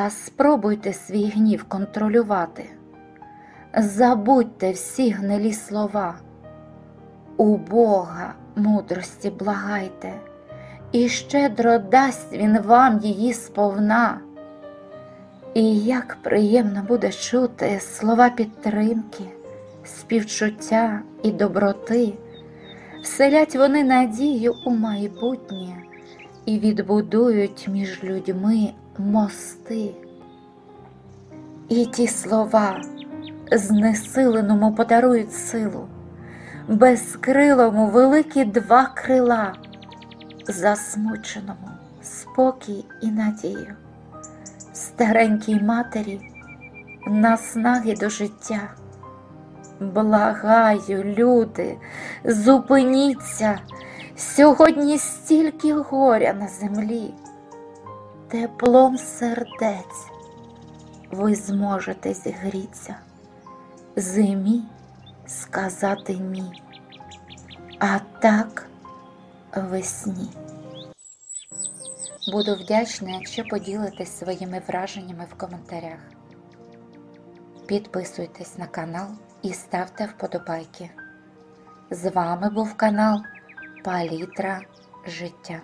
А спробуйте свій гнів контролювати. Забудьте всі гнилі слова. У Бога мудрості благайте, і щедро дасть Він вам її сповна. І як приємно буде чути слова підтримки, співчуття і доброти, вселять вони надію у майбутнє і відбудують між людьми мости. І ті слова знесиленому подарують силу, безкрилому великі два крила, засмученому спокій і надію, старенькій матері наснаги до життя. Благаю, люди, зупиніться, сьогодні стільки горя на землі, теплом сердець ви зможете зігріться, зимі сказати ні, а так весні. Буду вдячна, якщо поділитесь своїми враженнями в коментарях. Підписуйтесь на канал і ставте вподобайки. З вами був канал Палітра життя.